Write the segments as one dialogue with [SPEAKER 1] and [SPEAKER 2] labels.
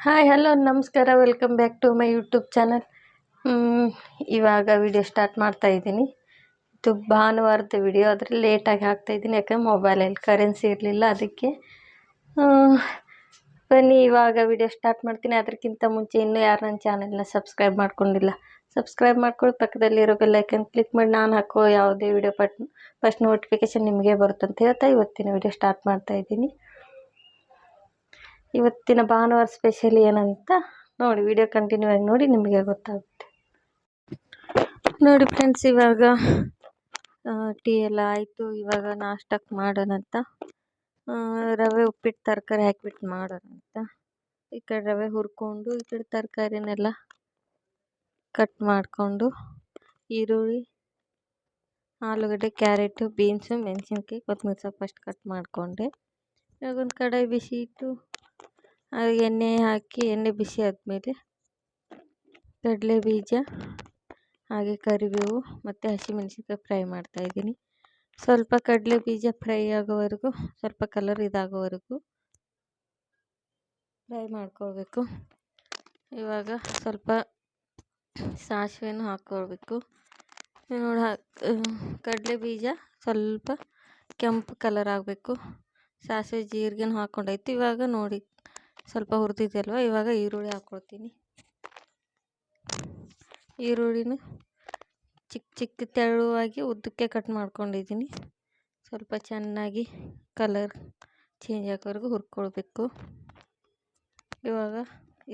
[SPEAKER 1] Hi, hello, ನಮಸ್ಕಾರ. Welcome back to my YouTube channel ಇವಾಗ video start ಮಾಡ್ತಾ ಇದ್ದೀನಿ. ಇದು ಭಾನುವಾರದ ವಿಡಿಯೋ ಆದರೆ ಲೇಟಾಗಿ ಹಾಕ್ತಾ ಇದ್ದೀನಿ. ಯಾಕಂದ್ರೆ ಮೊಬೈಲಲ್ಲಿ ಕರೆನ್ಸಿ ಇರಲಿಲ್ಲ ಅದಕ್ಕೆ. ಬನ್ನಿ, ಇವಾಗ ವಿಡಿಯೋ ಸ್ಟಾರ್ಟ್ ಮಾಡ್ತೀನಿ. ಅದಕ್ಕಿಂತ ಮುಂಚೆ ಇನ್ನೂ ಯಾರು ನನ್ನ ಚಾನಲ್ನ ಸಬ್ಸ್ಕ್ರೈಬ್ ಮಾಡ್ಕೊಂಡಿಲ್ಲ ಸಬ್ಸ್ಕ್ರೈಬ್ ಮಾಡ್ಕೊಳ್ಳಿ. ಪಕ್ಕದಲ್ಲಿರೋ ಬೆಲ್ಲೈಕನ್ ಕ್ಲಿಕ್ ಮಾಡಿ. ನಾನು ಹಾಕೋ ಯಾವುದೇ ವಿಡಿಯೋ ಪಟ್ ಫಸ್ಟ್ ನೋಟಿಫಿಕೇಶನ್ ನಿಮಗೆ ಬರುತ್ತಂತ ಹೇಳ್ತಾ ಇವತ್ತಿನ ವಿಡಿಯೋ ಸ್ಟಾರ್ಟ್ ಮಾಡ್ತಾ ಇದ್ದೀನಿ. ಇವತ್ತಿನ ಭಾನುವಾರ ಸ್ಪೆಷಲ್ ಏನಂತ? ನೋಡಿ ವಿಡಿಯೋ ಕಂಟಿನ್ಯೂ ಆಗಿ ನೋಡಿ, ನಿಮಗೆ ಗೊತ್ತಾಗುತ್ತೆ. ನೋಡಿ ಫ್ರೆಂಡ್ಸ್ ಇವಾಗ ಟೀ ಎಲ್ಲ ಆಯಿತು. ಇವಾಗ ನಾಷ್ಟಕ್ಕೆ ಮಾಡೋಣ ಅಂತ. ರವೆ ಉಪ್ಪಿಟ್ಟು ತರಕಾರಿ ಹಾಕಿಬಿಟ್ಟು ಮಾಡೋಣ ಅಂತ. ಈ ಕಡೆ ರವೆ ಹುರ್ಕೊಂಡು, ಈ ಕಡೆ ತರಕಾರಿನೆಲ್ಲ ಕಟ್ ಮಾಡಿಕೊಂಡು, ಈರುಳ್ಳಿ, ಆಲೂಗಡ್ಡೆ, ಕ್ಯಾರೆಟು, ಬೀನ್ಸು, ಮೆಣಸಿನ್ಕಾಯಿ, ಕೊತ್ತಂಬರಿ ಸೊಪ್ಪು ಅಷ್ಟು ಕಟ್ ಮಾಡಿಕೊಂಡೆ. ಇವಾಗ ಒಂದು ಕಡಾಯಿ ಬಿಸಿ ಇಟ್ಟು ಎಣ್ಣೆ ಹಾಕಿ, ಎಣ್ಣೆ ಬಿಸಿ ಆದಮೇಲೆ ಕಡಲೆ ಬೀಜ, ಹಾಗೆ ಕರಿಬೇವು ಮತ್ತು ಹಸಿಮೆಣಸಿನ್ಕಾಯಿ ಫ್ರೈ ಮಾಡ್ತಾಯಿದ್ದೀನಿ ಸ್ವಲ್ಪ ಕಡಲೆ ಬೀಜ ಫ್ರೈ ಆಗೋವರೆಗೂ, ಸ್ವಲ್ಪ ಕಲರ್ ಇದಾಗೋವರೆಗೂ ಫ್ರೈ ಮಾಡ್ಕೋಬೇಕು ಇವಾಗ ಸ್ವಲ್ಪ ಸಾಸಿವೆನೂ ಹಾಕ್ಕೊಳ್ಬೇಕು ನೋಡಿ ಕಡಲೆ ಬೀಜ ಸ್ವಲ್ಪ ಕೆಂಪು ಕಲರ್ ಆಗಬೇಕು. ಸಾಸಿವೆ ಜೀರಿಗೆನೂ ಹಾಕ್ಕೊಂಡಾಯ್ತು. ಇವಾಗ ನೋಡಿ. ಸ್ವಲ್ಪ ಹುರಿದಿದೆಯಲ್ವ, ಇವಾಗ ಈರುಳ್ಳಿ ಹಾಕ್ಕೊಳ್ತೀನಿ ಈರುಳ್ಳಿನ ಚಿಕ್ಕ ಚಿಕ್ಕ ತೆಳುವಾಗಿ ಉದ್ದಕ್ಕೆ ಕಟ್ ಮಾಡ್ಕೊಂಡಿದ್ದೀನಿ. ಸ್ವಲ್ಪ ಚೆನ್ನಾಗಿ ಕಲರ್ ಚೇಂಜ್ ಆಗೋವರೆಗೂ ಹುರ್ಕೊಳ್ಬೇಕು. ಇವಾಗ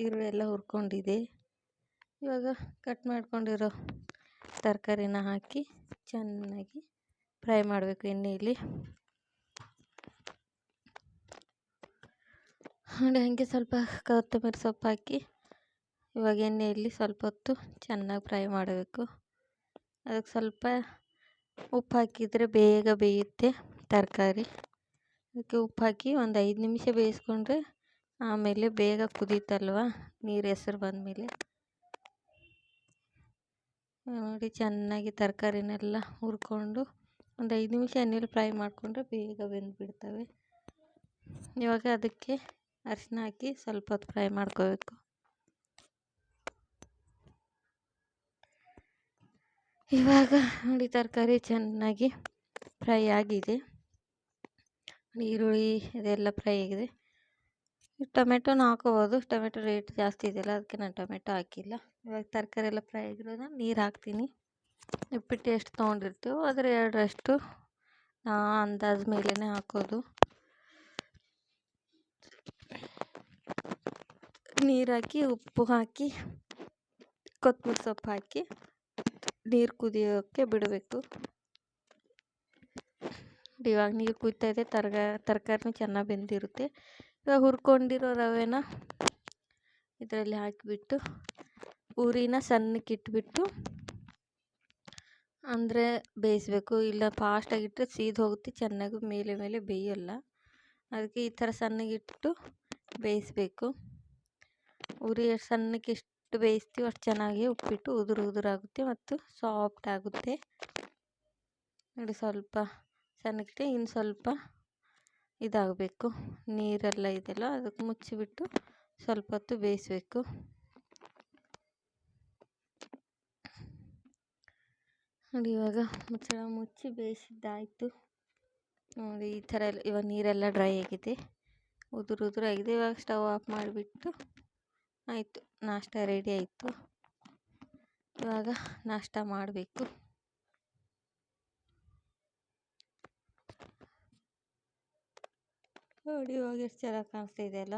[SPEAKER 1] ಈರುಳ್ಳಿ ಎಲ್ಲ ಹುರ್ಕೊಂಡಿದೆ. ಇವಾಗ ಕಟ್ ಮಾಡ್ಕೊಂಡಿರೋ ತರಕಾರಿನ ಹಾಕಿ ಚೆನ್ನಾಗಿ ಫ್ರೈ ಮಾಡಬೇಕು ಎಣ್ಣೆಯಲ್ಲಿ ನೋಡಿ ಹಾಗೆ ಸ್ವಲ್ಪ ಕೊತ್ತಂಬರಿ ಸೊಪ್ಪು ಹಾಕಿ ಇವಾಗ ಎಣ್ಣೆಯಲ್ಲಿ ಸ್ವಲ್ಪ ಹೊತ್ತು ಚೆನ್ನಾಗಿ ಫ್ರೈ ಮಾಡಬೇಕು. ಅದಕ್ಕೆ ಸ್ವಲ್ಪ ಉಪ್ಪು ಹಾಕಿದರೆ ಬೇಗ ಬೇಯುತ್ತೆ ತರಕಾರಿ. ಅದಕ್ಕೆ ಉಪ್ಪು ಹಾಕಿ ಒಂದು ಐದು ನಿಮಿಷ ಬೇಯಿಸ್ಕೊಂಡ್ರೆ ಆಮೇಲೆ ಬೇಗ ಕುದೀತಲ್ವ ನೀರು ಹೆಸ್ರು ಬಂದಮೇಲೆ. ನೋಡಿ ಚೆನ್ನಾಗಿ ತರಕಾರಿನೆಲ್ಲ ಹುರ್ಕೊಂಡು ಒಂದು ಐದು ನಿಮಿಷ ಎಣ್ಣೆಯಲ್ಲಿ ಫ್ರೈ ಮಾಡಿಕೊಂಡ್ರೆ ಬೇಗ ಬೆಂದುಬಿಡ್ತವೆ. ಇವಾಗ ಅದಕ್ಕೆ ಅರಿಶಿನ ಹಾಕಿ ಸ್ವಲ್ಪ ಹೊತ್ತು ಫ್ರೈ ಮಾಡ್ಕೋಬೇಕು. ಇವಾಗ ನೋಡಿ ತರಕಾರಿ ಚೆನ್ನಾಗಿ ಫ್ರೈ ಆಗಿದೆ. ಈರುಳ್ಳಿ ಇದೆಲ್ಲ ಫ್ರೈ ಆಗಿದೆ. ಟೊಮೆಟೊನ ಹಾಕೋಬೋದು. ಟೊಮೆಟೊ ರೇಟ್ ಜಾಸ್ತಿ ಇದೆಯಲ್ಲ, ಅದಕ್ಕೆ ನಾನು ಟೊಮೆಟೊ ಹಾಕಿಲ್ಲ. ಇವಾಗ ತರಕಾರಿ ಎಲ್ಲ ಫ್ರೈ ಆಗಿರೋದನ್ನ ನೀರು ಹಾಕ್ತೀನಿ. ಉಪ್ಪಿಟ್ಟು ಎಷ್ಟು ತೊಗೊಂಡಿರ್ತೀವೋ ಅದರ ಎರಡರಷ್ಟು ನಾ ಅಂದಾಜು ಮೇಲೇ ಹಾಕೋದು. ನೀರು ಹಾಕಿ ಉಪ್ಪು ಹಾಕಿ ಕೊತ್ತಂಬರಿ ಸೊಪ್ಪು ಹಾಕಿ, ನೀರು ಕುದಿಯೋಕ್ಕೆ ಬಿಡಬೇಕು. ಇವಾಗ ನೀರು ಕುದಿತಾ ಇದೆ, ತರಗ, ತರಕಾರಿನೂ ಚೆನ್ನಾಗಿ ಬೆಂದಿರುತ್ತೆ. ಇವಾಗ ಹುರ್ಕೊಂಡಿರೋ ರವೆನ ಇದರಲ್ಲಿ ಹಾಕಿಬಿಟ್ಟು ಉರಿನ ಸಣ್ಣಕ್ಕೆ ಇಟ್ಬಿಟ್ಟು, ಅಂದರೆ ಬೇಯಿಸ್ಬೇಕು. ಇಲ್ಲ ಫಾಸ್ಟಾಗಿಟ್ಟರೆ ಸೀದು ಹೋಗುತ್ತೆ, ಚೆನ್ನಾಗಿ ಮೇಲೆ ಮೇಲೆ ಬೇಯೋಲ್ಲ. ಅದಕ್ಕೆ ಈ ಥರ ಸಣ್ಣಗಿಟ್ಟು ಬೇಯಿಸ್ಬೇಕು. ಉರಿ ಸಣ್ಣಕ್ಕೆ ಎಷ್ಟು ಬೇಯಿಸ್ತೀವೋ, ಅಷ್ಟು ಚೆನ್ನಾಗಿ ಉಪ್ಪಿಟ್ಟು ಉದುರು ಉದುರಾಗುತ್ತೆ ಮತ್ತು ಸಾಫ್ಟ್ ಆಗುತ್ತೆ. ನೋಡಿ ಸ್ವಲ್ಪ ಸಣ್ಣಕ್ಕೆ ಇನ್ನು ಸ್ವಲ್ಪ ಇದಾಗಬೇಕು. ನೀರೆಲ್ಲ ಇದೆಲ್ಲ ಅದಕ್ಕೆ ಮುಚ್ಚಿಬಿಟ್ಟು ಸ್ವಲ್ಪ ಹೊತ್ತು ಬೇಯಿಸ್ಬೇಕು. ನೋಡಿ ಇವಾಗ ಮುಚ್ಚಳ ಮುಚ್ಚಿ ಬೇಯಿಸಿದ್ದಾಯಿತು. ನೋಡಿ ಈ ಥರ ಎಲ್ಲ, ಇವಾಗ ನೀರೆಲ್ಲ ಡ್ರೈ ಆಗಿದೆ. ಉದುರು ಉದುರು ಆಗಿದೆ ಇವಾಗ ಸ್ಟವ್ ಆಫ್ ಮಾಡಿಬಿಟ್ಟು ಆಯಿತು, ನಾಷ್ಟ ರೆಡಿ ಆಯಿತು. ಇವಾಗ ನಾಷ್ಟ ಮಾಡಬೇಕು. ನೋಡಿ ಇವಾಗ ಎಷ್ಟು ಚೆನ್ನಾಗಿ ಕಾಣಿಸ್ತಾ ಇದೆಯಲ್ಲ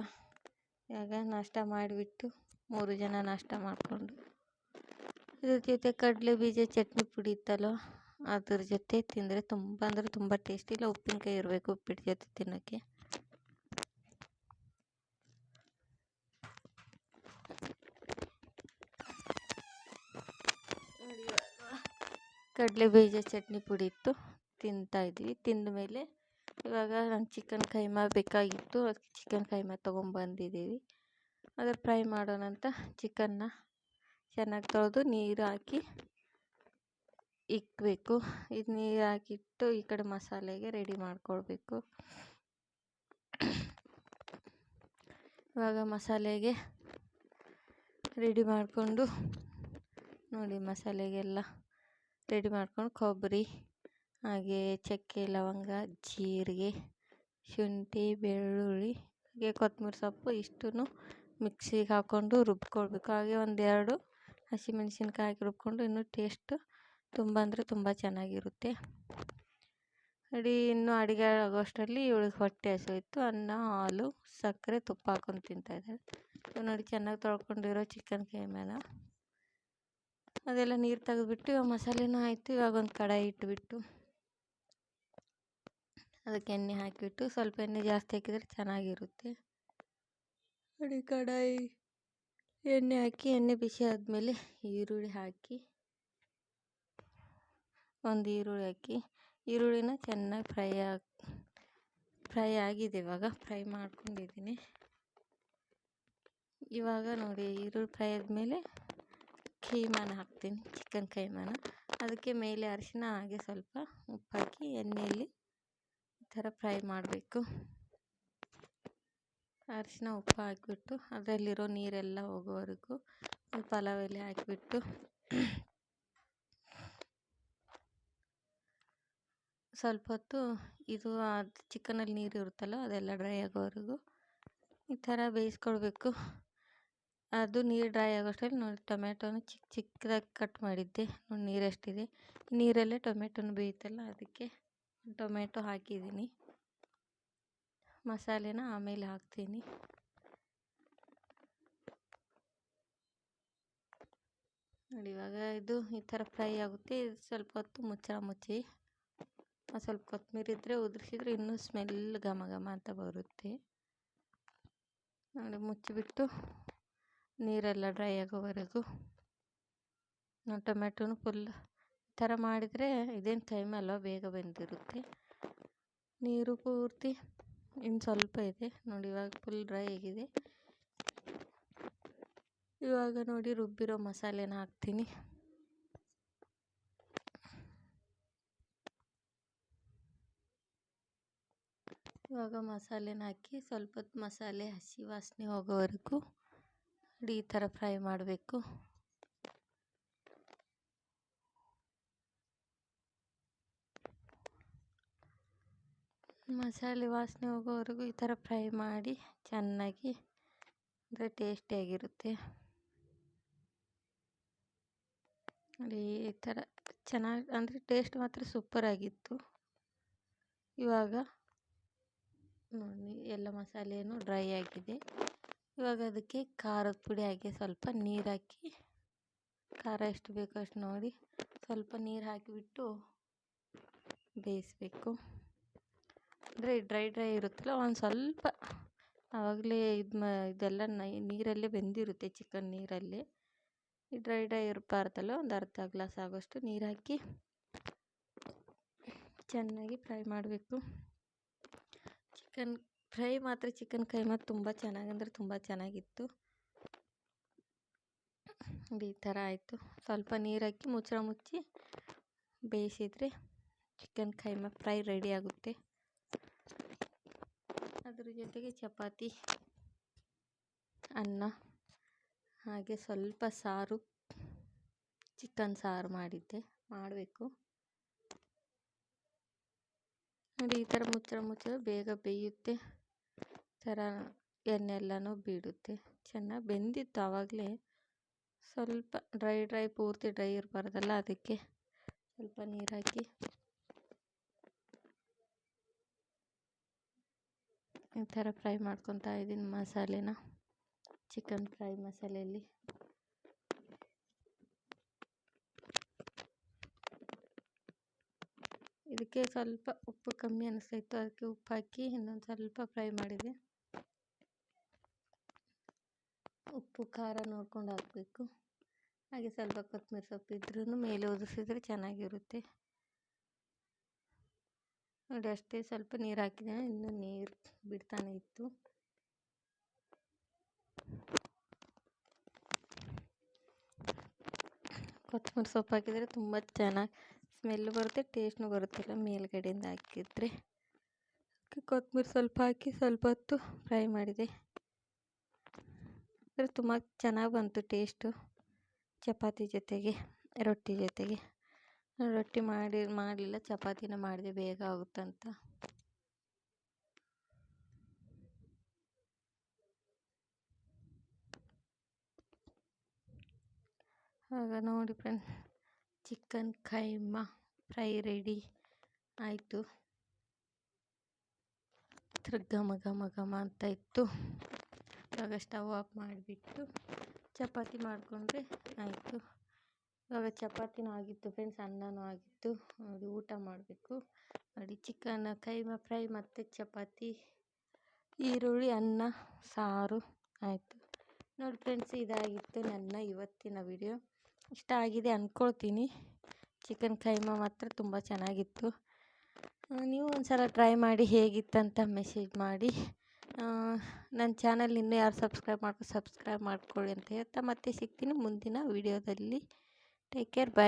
[SPEAKER 1] ಇವಾಗ ನಾಷ್ಟ ಮಾಡಿಬಿಟ್ಟು ಮೂರು ಜನ ನಾಷ್ಟ ಮಾಡಿಕೊಂಡು. ಇದ್ರ ಜೊತೆ ಕಡಲೆ ಬೀಜ ಚಟ್ನಿ ಪುಡಿ ಇತ್ತಲ್ಲ, ಅದ್ರ ಜೊತೆ ತಿಂದರೆ ತುಂಬ ಅಂದರೆ ತುಂಬ ಟೇಸ್ಟಿ ಇಲ್ಲ. ಉಪ್ಪಿನಕಾಯಿ ಇರಬೇಕು ಉಪ್ಪಿಟ್ಟು ಜೊತೆ ತಿನ್ನೋಕ್ಕೆ ಕಡಲೆ ಬೀಜ ಚಟ್ನಿ ಪುಡಿ ಇತ್ತು ತಿಂತಾಯಿದ್ವಿ ತಿಂದ ಮೇಲೆ ಇವಾಗ ನಂಗೆ ಚಿಕನ್ ಕೈಮಾ ಬೇಕಾಗಿತ್ತು, ಅದಕ್ಕೆ ಚಿಕನ್ ಕೈಮಾ ತೊಗೊಂಬಂದಿದ್ದೀವಿ. ಅದ್ರ ಫ್ರೈ ಮಾಡೋಣ ಅಂತ ಚಿಕನ್ನ ಚೆನ್ನಾಗಿ ತೊಳೆದು ನೀರು ಹಾಕಿ ಇಕ್ಕಬೇಕು ಇದು ನೀರು ಹಾಕಿಟ್ಟು ಈ ಕಡೆ ಮಸಾಲೆಗೆ ರೆಡಿ ಮಾಡ್ಕೊಳ್ಬೇಕು. ಇವಾಗ ಮಸಾಲೆಗೆ ರೆಡಿ ಮಾಡಿಕೊಂಡು ನೋಡಿ ಮಸಾಲೆಗೆಲ್ಲ. ರೆಡಿ ಮಾಡ್ಕೊಂಡು ಕೊಬ್ಬರಿ, ಹಾಗೆ ಚಕ್ಕೆ ಲವಂಗ, ಜೀರಿಗೆ, ಶುಂಠಿ, ಬೆಳ್ಳುಳ್ಳಿ, ಹಾಗೆ ಕೊತ್ತಂಬರಿ ಸೊಪ್ಪು ಇಷ್ಟನ್ನು ಮಿಕ್ಸಿಗೆ ಹಾಕ್ಕೊಂಡು ರುಬ್ಕೊಳ್ಬೇಕು. ಹಾಗೆ ಒಂದೆರಡು ಹಸಿಮೆಣ್ಸಿನ್ಕಾಯಿ ಹಾಕಿ ರುಬ್ಕೊಂಡು ಇನ್ನೂ ಟೇಸ್ಟ್ ತುಂಬ ಅಂದರೆ ತುಂಬ ಚೆನ್ನಾಗಿರುತ್ತೆ. ಅಡಿ ಇನ್ನೂ ಅಡುಗೆ ಆಗೋಷ್ಟರಲ್ಲಿ ಇವಳಿಗೆ ಹೊಟ್ಟೆ ಹಸಿವಿತ್ತು ಅನ್ನ, ಹಾಲು, ಸಕ್ಕರೆ, ತುಪ್ಪ ಹಾಕ್ಕೊಂಡು ತಿಂತಾಯಿದ್ದಾಳೆ ನೋಡಿ ಚೆನ್ನಾಗಿ ತೊಳ್ಕೊಂಡಿರೋ ಚಿಕನ್ ಕೈಮೆನ ಅದೆಲ್ಲ ನೀರು ತೆಗೆದ್ಬಿಟ್ಟು ಇವಾಗ ಮಸಾಲೆನೂ ಆಯಿತು. ಇವಾಗ ಒಂದು ಕಡಾಯಿ ಇಟ್ಬಿಟ್ಟು, ಅದಕ್ಕೆ ಎಣ್ಣೆ ಹಾಕಿಬಿಟ್ಟು ಸ್ವಲ್ಪ ಎಣ್ಣೆ ಜಾಸ್ತಿ ಹಾಕಿದರೆ ಚೆನ್ನಾಗಿರುತ್ತೆ. ನೋಡಿ ಕಡಾಯಿ, ಎಣ್ಣೆ ಹಾಕಿ, ಎಣ್ಣೆ ಬಿಸಿ ಆದಮೇಲೆ ಈರುಳ್ಳಿ ಹಾಕಿ, ಒಂದು ಈರುಳ್ಳಿ ಹಾಕಿ, ಈರುಳ್ಳಿನ ಚೆನ್ನಾಗಿ ಫ್ರೈ ಆಗಿ, ಫ್ರೈ ಆಗಿದೆ ಇವಾಗ, ಫ್ರೈ ಮಾಡ್ಕೊಂಡಿದ್ದೀನಿ. ಇವಾಗ ನೋಡಿ, ಈರುಳ್ಳಿ ಫ್ರೈ ಆದಮೇಲೆ ಕೈಮಾನ ಹಾಕ್ತೀನಿ, ಚಿಕನ್ ಕೈಮಾನ. ಅದಕ್ಕೆ ಮೇಲೆ ಅರಿಶಿನ, ಹಾಗೆ ಸ್ವಲ್ಪ ಉಪ್ಪು ಹಾಕಿ ಎಣ್ಣೆಯಲ್ಲಿ ಈ ಥರ ಫ್ರೈ ಮಾಡಬೇಕು. ಅರಿಶಿನ, ಉಪ್ಪು ಹಾಕಿಬಿಟ್ಟು ಅದರಲ್ಲಿರೋ ನೀರೆಲ್ಲ ಹೋಗೋವರೆಗೂ ಪಲಾವ್ ಎಲೆ ಹಾಕಿಬಿಟ್ಟು ಸ್ವಲ್ಪ ಹೊತ್ತು ಇದು ಚಿಕನಲ್ಲಿ ನೀರು ಇರುತ್ತಲ್ಲ ಅದೆಲ್ಲ ಡ್ರೈ ಆಗೋವರೆಗೂ ಈ ಥರ ಬೇಯಿಸ್ಕೊಳ್ಬೇಕು. ಅದು ನೀರು ಡ್ರೈ ಆಗೋಷ್ಟರಲ್ಲಿ ನೋಡಿ ಟೊಮೆಟೊನ ಚಿಕ್ಕ ಚಿಕ್ಕದಾಗಿ ಕಟ್ ಮಾಡಿದ್ದೆ. ನೋಡಿ ನೀರು ಎಷ್ಟಿದೆ. ನೀರಲ್ಲೇ ಟೊಮೆಟೊನ ಬೇಯುತ್ತಲ್ಲ ಅದಕ್ಕೆ ಟೊಮೆಟೊ ಹಾಕಿದ್ದೀನಿ. ಮಸಾಲೆನ ಆಮೇಲೆ ಹಾಕ್ತೀನಿ. ನೋಡಿ ಇವಾಗ ಇದು ಈ ಥರ ಫ್ರೈ ಆಗುತ್ತೆ. ಸ್ವಲ್ಪ ಹೊತ್ತು ಮುಚ್ಚಳ ಮುಚ್ಚಿ ಸ್ವಲ್ಪ ಕೊತ್ತಂಬರಿ ಇದ್ದರೆ ಉದುರಿಸಿದ್ರೆ ಇನ್ನೂ ಸ್ಮೆಲ್ ಘಮ ಘಮ ಅಂತ ಬರುತ್ತೆ. ನೋಡಿ ಮುಚ್ಚಿಬಿಟ್ಟು ನೀರೆಲ್ಲ ಡ್ರೈ ಆಗೋವರೆಗೂ ಟೊಮೆಟೊನು ಫುಲ್ ಈ ಥರ ಮಾಡಿದರೆ ಇದೇನು ಟೈಮ್ ಅಲ್ವ ಬೇಗ ಬೆಂದಿರುತ್ತೆ. ನೀರು ಪೂರ್ತಿ ಇನ್ನು ಸ್ವಲ್ಪ ಇದೆ. ನೋಡಿ, ಇವಾಗ ಫುಲ್ ಡ್ರೈ ಆಗಿದೆ. ಇವಾಗ ನೋಡಿ, ರುಬ್ಬಿರೋ ಮಸಾಲೆನ ಹಾಕ್ತೀನಿ. ಇವಾಗ ಮಸಾಲೆನ ಹಾಕಿ ಸ್ವಲ್ಪ ಮಸಾಲೆ ಹಸಿ ವಾಸನೆ ಹೋಗೋವರೆಗೂ ನೋಡಿ ಈ ಥರ ಫ್ರೈ ಮಾಡಬೇಕು. ಮಸಾಲೆ ವಾಸನೆ ಹೋಗೋವರೆಗೂ ಈ ಥರ ಫ್ರೈ ಮಾಡಿ ಚೆನ್ನಾಗಿ, ಅಂದರೆ ಟೇಸ್ಟಿಯಾಗಿರುತ್ತೆ. ನೋಡಿ ಈ ಥರ ಚೆನ್ನಾಗಿ, ಅಂದರೆ ಟೇಸ್ಟ್ ಮಾತ್ರ ಸೂಪರಾಗಿತ್ತು. ಇವಾಗ ನೋಡಿ, ಎಲ್ಲ ಮಸಾಲೆಯೂ ಡ್ರೈ ಆಗಿದೆ. ಇವಾಗ ಅದಕ್ಕೆ ಖಾರದ ಪುಡಿ ಹಾಕಿ ಸ್ವಲ್ಪ ನೀರು ಹಾಕಿ, ಖಾರ ಎಷ್ಟು ಬೇಕೋ ಅಷ್ಟು ನೋಡಿ ಸ್ವಲ್ಪ ನೀರು ಹಾಕಿಬಿಟ್ಟು ಬೇಯಿಸ್ಬೇಕು. ಅಂದರೆ ಡ್ರೈ ಡ್ರೈ ಇರುತ್ತಲ್ಲ, ಒಂದು ಸ್ವಲ್ಪ ಆವಾಗಲೇ ಇದು ಮ, ಇದೆಲ್ಲ ನೀರಲ್ಲೇ ಬೆಂದಿರುತ್ತೆ ಚಿಕನ್ ನೀರಲ್ಲಿ. ಈ ಡ್ರೈ ಡ್ರೈ ಇರಬಾರ್ದಲ್ಲ, ಒಂದು ಅರ್ಧ ಗ್ಲಾಸ್ ಆಗೋಷ್ಟು ನೀರು ಹಾಕಿ ಚೆನ್ನಾಗಿ ಫ್ರೈ ಮಾಡಬೇಕು. ಚಿಕನ್ ಫ್ರೈ ಮಾತ್ರ ಚಿಕನ್ ಕೈಮಾ ತುಂಬ ಚೆನ್ನಾಗಂದ್ರೆ ತುಂಬ ಚೆನ್ನಾಗಿತ್ತು. ಈ ಥರ ಆಯಿತು. ಸ್ವಲ್ಪ ನೀರು ಹಾಕಿ ಮುಚ್ಚಳ ಮುಚ್ಚಿ ಬೇಯಿಸಿದರೆ ಚಿಕನ್ ಕೈಮಾ ಫ್ರೈ ರೆಡಿ ಆಗುತ್ತೆ. ಅದ್ರ ಜೊತೆಗೆ ಚಪಾತಿ, ಅನ್ನ, ಹಾಗೆ ಸ್ವಲ್ಪ ಸಾರು, ಚಿಕನ್ ಸಾರು ಮಾಡಿದ್ದೆ. ಮಾಡಬೇಕು. ನೋಡಿ ಈ ಥರ ಮುಚ್ಚಳ ಮುಚ್ಚಳ ಬೇಗ ಬೇಯುತ್ತೆ. ಥರ ಎಣ್ಣೆಲ್ಲನೂ ಬಿಡುತ್ತೆ. ಚೆನ್ನಾಗಿ ಬೆಂದಿತ್ತು ಆವಾಗಲೇ. ಸ್ವಲ್ಪ ಡ್ರೈ ಡ್ರೈ, ಪೂರ್ತಿ ಡ್ರೈ ಇರಬಾರ್ದಲ್ಲ ಅದಕ್ಕೆ ಸ್ವಲ್ಪ ನೀರು ಹಾಕಿ. ಈ ಥರ ಫ್ರೈ ಮಾಡ್ಕೊತಾ ಇದ್ದೀನಿ ಮಸಾಲೆನ. ಚಿಕನ್ ಫ್ರೈ ಮಸಾಲೆಯಲ್ಲಿ. ಇದಕ್ಕೆ ಸ್ವಲ್ಪ ಉಪ್ಪು ಕಮ್ಮಿ ಅನಿಸ್ತಾಯಿತ್ತು ಅದಕ್ಕೆ ಉಪ್ಪು ಹಾಕಿ ಇನ್ನೊಂದು ಸ್ವಲ್ಪ ಫ್ರೈ ಮಾಡಿದೆ. ಉಪ್ಪು, ಖಾರ ನೋಡ್ಕೊಂಡು ಹಾಕಬೇಕು. ಹಾಗೆ ಸ್ವಲ್ಪ ಕೊತ್ತಂಬ್ರಿ ಸೊಪ್ಪು ಇದ್ರೂ ಮೇಲೆ ಉದುರಿಸಿದ್ರೆ ಚೆನ್ನಾಗಿರುತ್ತೆ. ನೋಡಿ, ಅಷ್ಟೇ ಸ್ವಲ್ಪ ನೀರು ಹಾಕಿದೆ ಇನ್ನೂ ನೀರು ಬಿಡ್ತಾನೆ ಇತ್ತು. ಕೊತ್ತಂಬರಿ ಸೊಪ್ಪು ಹಾಕಿದರೆ ತುಂಬ ಚೆನ್ನಾಗಿ ಸ್ಮೆಲ್ ಬರುತ್ತೆ, ಟೇಸ್ಟ್ನೂ ಬರುತ್ತಿಲ್ಲ ಮೇಲುಗಡೆಯಿಂದ ಹಾಕಿದರೆ. ಕೊತ್ತಂಬರಿ ಸ್ವಲ್ಪ ಹಾಕಿ ಸ್ವಲ್ಪ ಹೊತ್ತು ಫ್ರೈ ಮಾಡಿದೆ. ಆದರೆ ತುಂಬ ಚೆನ್ನಾಗಿ ಬಂತು ಟೇಸ್ಟು ಚಪಾತಿ ಜೊತೆಗೆ, ರೊಟ್ಟಿ ಜೊತೆಗೆ. ರೊಟ್ಟಿ ಮಾಡಿ, ಮಾಡಲಿಲ್ಲ, ಚಪಾತಿನ ಮಾಡಿದೆ ಬೇಗ ಆಗುತ್ತಂತ. ಆಗ ನೋಡಿ friend chicken keema fry ready ಆಯಿತು. ಘಮ ಘಮ ಘಮ ಅಂತ ಇತ್ತು. ಇವಾಗ ಸ್ಟವ್ ಆಫ್ ಮಾಡಿಬಿಟ್ಟು ಚಪಾತಿ ಮಾಡಿಕೊಂಡ್ರೆ ಆಯಿತು. ಇವಾಗ ಚಪಾತಿನೂ ಆಗಿತ್ತು ಫ್ರೆಂಡ್ಸ್, ಅನ್ನನೂ ಆಗಿತ್ತು. ನೋಡಿ ಊಟ ಮಾಡಬೇಕು. ನೋಡಿ ಚಿಕನ್ ಕೈಮಾ ಫ್ರೈ ಮತ್ತು ಚಪಾತಿ, ಈರುಳ್ಳಿ, ಅನ್ನ, ಸಾರು. ಆಯಿತು. ನೋಡಿ ಫ್ರೆಂಡ್ಸ್, ಇದಾಗಿತ್ತು ನನ್ನ ಇವತ್ತಿನ ವಿಡಿಯೋ. ಇಷ್ಟ ಆಗಿದೆ ಅಂದ್ಕೊಳ್ತೀನಿ ಚಿಕನ್ ಕೈಮಾ ಮಾತ್ರ ತುಂಬ ಚೆನ್ನಾಗಿತ್ತು. ನೀವು ಒಂದು ಸಲ ಟ್ರೈ ಮಾಡಿ ಹೇಗಿತ್ತಂತ ಮೆಸೇಜ್ ಮಾಡಿ. ನನ್ನ ಚಾನಲ್ ಇನ್ನೂ ಯಾರು ಸಬ್ಸ್ಕ್ರೈಬ್ ಮಾಡ್ಕೊ, ಸಬ್ಸ್ಕ್ರೈಬ್ ಮಾಡ್ಕೊಳ್ಳಿ ಅಂತ ಹೇಳ್ತಾ ಮತ್ತೆ ಸಿಗ್ತೀನಿ ಮುಂದಿನ ವೀಡಿಯೋದಲ್ಲಿ. Take care bye